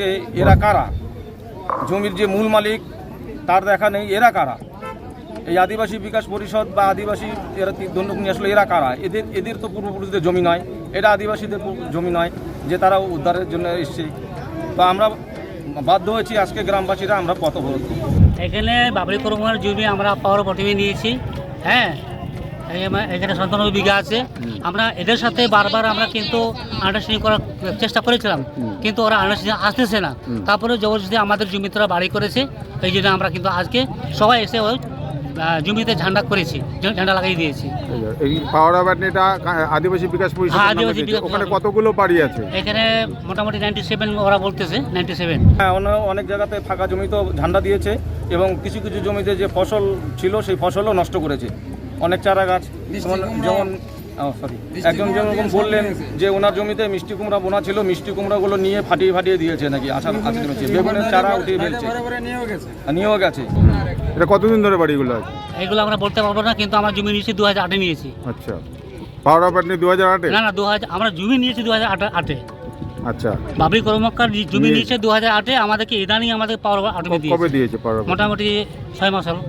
যে এরা কারা? জমির যে মূল মালিক, তার দেখা নেই, এরা কারা? এই আদিবাসী বিকাশ পরিষদ বা আদিবাসী এরা দণ্ডক নিয়ে আসলে এরা কারা? এদের এদের তো পূর্বপুরুষদের জমি নয় এটা আদিবাসীদের জমি নয় যে তারা উদ্ধারের জন্য এসছে। তো আমরা বাধ্য হয়েছি আজকে গ্রামবাসীরা আমরা পথ এখানে বাবরি করমার জমি আমরা পাওয়ার প্রথমে নিয়েছি। হ্যাঁ এখানে সন্তানব্বই বিঘা আছে। আমরা এদের সাথে বারবার আমরা কিন্তু আন্ডারস্ট্যান্ডিং করার চেষ্টা করেছিলাম। কিন্তু ওরা আন্ডারস্ট্যান্ডিং আসতেছে না। তারপরে জবরদস্তি আমাদের জমিতে ওরা বাড়ি করেছে। এই জন্য আমরা কিন্তু আজকে সবাই এসে ওই জমিতে ঝান্ডা করেছি ঝান্ডা লাগিয়ে দিয়েছি। এই পাওয়ার বাটনিটা আদিবাসী বিকাশ পরিষদ হ্যাঁ, আদিবাসী ওখানে কতগুলো বাড়ি আছে? এখানে মোটামুটি নাইনটি সেভেন ওরা বলতেছে নাইনটি সেভেন হ্যাঁ অনেক জায়গাতে ফাঁকা জমিতেও ঝান্ডা দিয়েছে এবং কিছু কিছু জমিতে যে ফসল ছিল সেই ফসলও নষ্ট করেছে। অনেক চারা গাছ যেমন যেমন সরি একজন যেমন বললেন যে ওনার জমিতে মিষ্টি কুমড়া বোনা ছিল মিষ্টি কুমড়াগুলো নিয়ে ফাটিয়ে ফাটিয়ে দিয়েছে নাকি আচার বেগুনের চারা উঠিয়ে ফেলছে। নিয়েও গেছে। এটা কতদিন ধরে বাড়িগুলো আছে? এগুলো আমরা বলতে পারব না কিন্তু আমার জমি নিয়েছি দু হাজার আটে নিয়েছি। আচ্ছা। পাওয়ার বাটনি দু হাজার আটে? না না দু হাজার আমরা জমি নিয়েছি দু হাজার আটে। আচ্ছা। বাবরি কর্মকার জমি নিয়েছে দু হাজার আটে আমাদেরকে ইদানিং আমাদের পাওয়ার আটকে কবে দিয়েছে। মোটামুটি ছয় মাস হলো।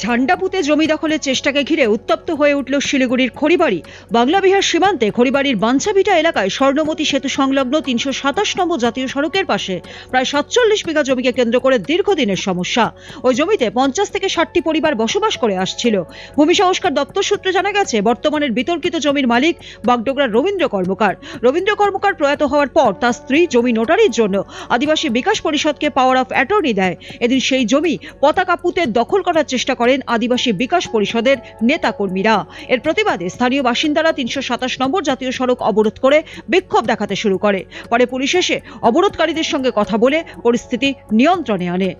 ঝান্ডা পুঁতে জমি দখলের চেষ্টাকে ঘিরে উত্তপ্ত হয়ে উঠল শিলিগুড়ির খড়িবাড়ি। বাংলাবিহার সীমান্তে খড়িবাড়ির বাঞ্ছাভিটা এলাকায় স্বর্ণমতী সেতু সংলগ্ন তিনশো সাতাশ নম্বর জাতীয় সড়কের পাশে প্রায় সাতচল্লিশ বিঘা জমিকে কেন্দ্র করে দীর্ঘদিনের সমস্যা। ওই জমিতে পঞ্চাশ থেকে ষাটটি পরিবার বসবাস করে আসছিল। ভূমি সংস্কার দপ্তর সূত্রে জানা গেছে, বর্তমানের বিতর্কিত জমির মালিক বাগডোগরার রবীন্দ্র কর্মকার। রবীন্দ্র কর্মকার প্রয়াত হওয়ার পর তার স্ত্রী জমি নোটারির জন্য আদিবাসী বিকাশ পরিষদকে পাওয়ার অফ অ্যাটর্নি দেয়। এদিন সেই জমি পতাকা পুঁতে দখল করার চেষ্টা করেন আদিবাসী বিকাশ পরিষদের নেতাকর্মীরা। এর প্রতিবাদে স্থানীয় বাসিন্দারা তিনশো সাতাশ নম্বর জাতীয় সড়ক অবরোধ করে বিক্ষোভ দেখাতে শুরু করে। পরে পুলিশ এসে অবরোধকারীদের সঙ্গে কথা বলে পরিস্থিতি নিয়ন্ত্রণে আনে।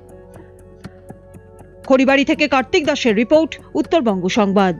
খড়িবাড়ি থেকে কার্তিক দাসের রিপোর্ট, উত্তরবঙ্গ সংবাদ।